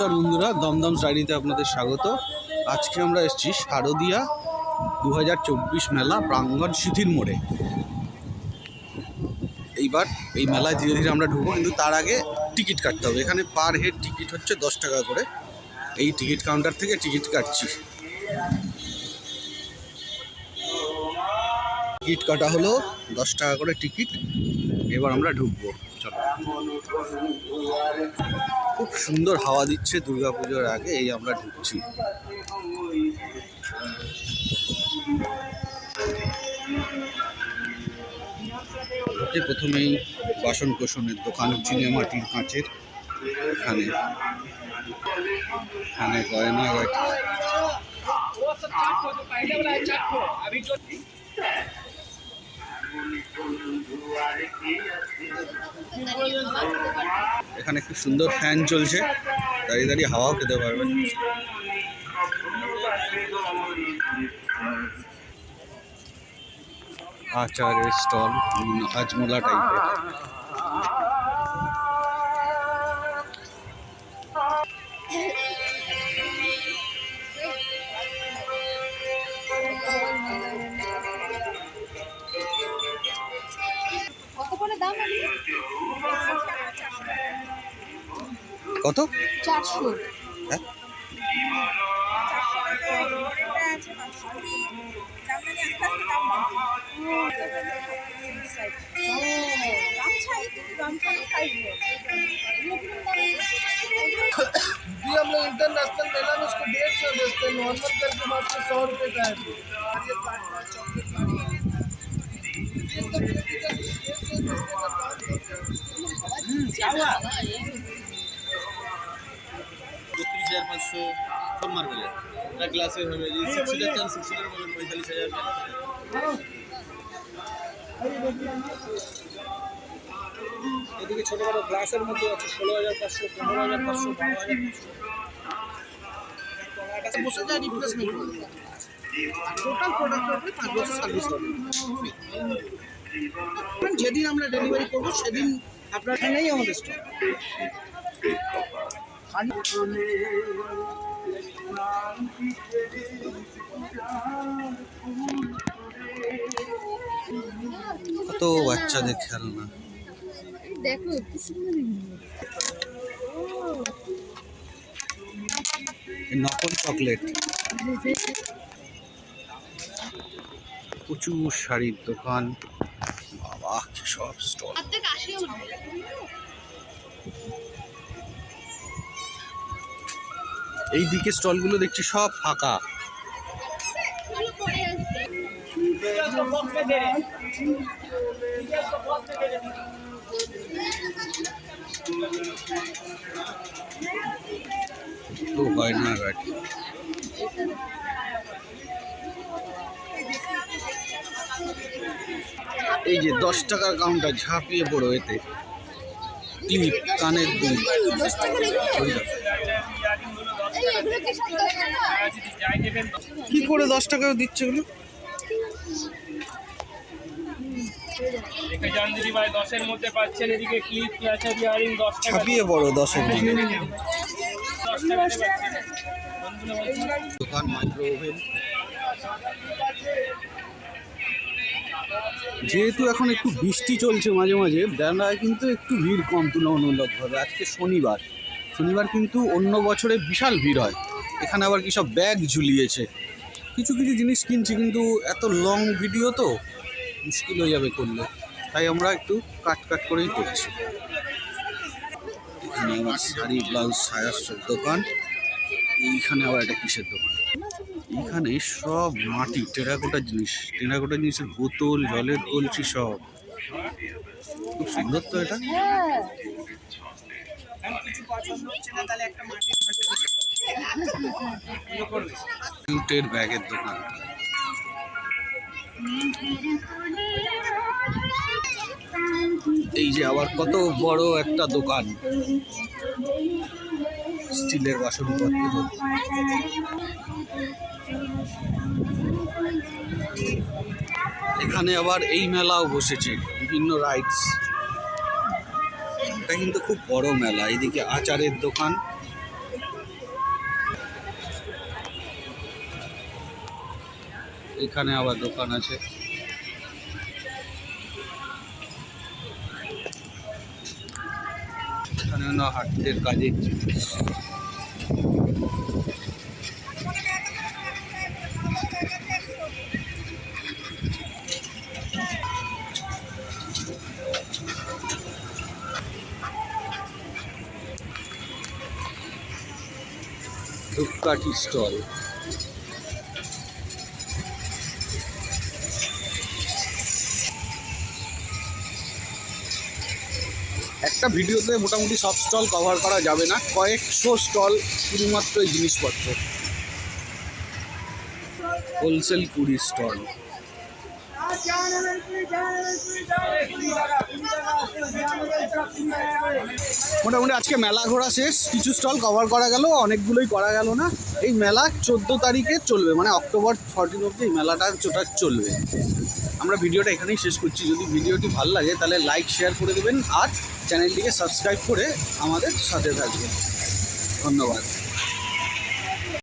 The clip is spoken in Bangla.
নমস্কার বন্ধুরা, দমদম স্টাডিতে আপনাদের স্বাগত। আজকে আমরা এসেছি শারদিয়া দু হাজার চব্বিশ মেলা প্রাঙ্গণ সিথির মোড়ে। এইবার এই মেলায় ধীরে ধীরে আমরা ঢুকবো, কিন্তু তার আগে টিকিট কাটতে হবে। এখানে পার হেড টিকিট হচ্ছে দশ টাকা করে। এই টিকিট কাউন্টার থেকে টিকিট কাটছি। টিকিট কাটা হলো দশ টাকা করে টিকিট। এবার আমরা ঢুকবো। চলো। খুব সুন্দর হাওয়া দিচ্ছে দুর্গাপুজোর আগে, এই আমরা ঢুকছি। প্রথমেই বাসন কোসনের দোকান চিনেমাটির কাঁচের। এখানে। এখানে গয়না এখানে খুব সুন্দর ফ্যান চলছে। দাঁড়িয়ে দাঁড়িয়ে হাওয়াও খেতে পারবেন আচারের স্টল আজমোলা টাইপের কত চারশো হ্যাঁ जी हम लोग इंटरनेशनल मेला में उसको डेढ़ सौ बेचते हैं नॉर्मल करके आपको सौ रुपये का है বত্রিশ হাজার পাঁচশো সব একটা হবে, যদি সিক্স চান সিক্স পাবেন পঁয়তাল্লিশ হাজার এদিকে ছোট গ্লাসের মধ্যে আছে ষোলো হাজার পাঁচশো, পনেরো হাজার পাঁচশো সার্ভিস যেদিন আমরা ডেলিভারি করব, সেদিন আপনার এখানেই আমাদের স্টক কত বাচ্চাদের খেলনা। দেখো নকল চকলেট। প্রচুর শাড়ির দোকান। বাবা সব স্টল। এই দিকে স্টলগুলো দেখছি সব ফাঁকা। না এই যে দশ টাকার কাউন্টার ঝাঁপিয়ে পড়ো এতে। কানের দুল। কি দশ টাকা করে দশ দিচ্ছে দশের টাকা দোকান মাইক্রো ওভেন যেহেতু এখন একটু বৃষ্টি চলছে মাঝে মাঝে বেলায় কিন্তু একটু ভিড় কম তুলনামূলকভাবে। আজকে শনিবার। শনিবার কিন্তু অন্য বছরে বিশাল ভিড় হয়। এখানে আবার কি সব ব্যাগ ঝুলিয়েছে। কিছু কিছু জিনিস কিনছি কিন্তু এত লং ভিডিও তো মুশকিল হয়ে যাবে করলে। তাই আমরা একটু কাট কাট করেই করছি। এখানে আবার শাড়ি ব্লাউজ সায়ার দোকান। এইখানে আবার একটা কিসের দোকান? এখানে সব মাটি টেরাকোটা জিনিস। টেরাকোটা জিনিসের বোতল, জলের কলসি সব। খুব সুন্দর তো এটা। জুটের ব্যাগের দোকান। এই যে আবার কত বড় একটা দোকান। স্টিলের বাসনপত্র। এখানে আবার এই মেলাও বসেছে, বিভিন্ন রাইডস এটা কিন্তু খুব বড় মেলা এদিকে আচারের দোকান। এখানে আবার দোকান আছে। এখানে হাটের কাজে ধূপকাঠি স্টল একটা ভিডিওতে মোটামুটি সব স্টল কভার করা যাবে না কয়েকশো স্টল শুধুমাত্র এই জিনিসপত্র হোলসেল কুড়ি স্টল মোটামুটি আজকে মেলা ঘোরা শেষ। কিছু স্টল কভার করা গেল, অনেকগুলোই করা গেল না। এই মেলা চোদ্দ তারিখে চলবে মানে অক্টোবর ফর্টিন অব্দি এই মেলাটা চোটা চলবে। আমরা ভিডিওটা এখানেই শেষ করছি। যদি ভিডিওটি ভালো লাগে, তাহলে লাইক শেয়ার করে দেবেন আর চ্যানেলটিকে সাবস্ক্রাইব করে আমাদের সাথে থাকবেন। ধন্যবাদ।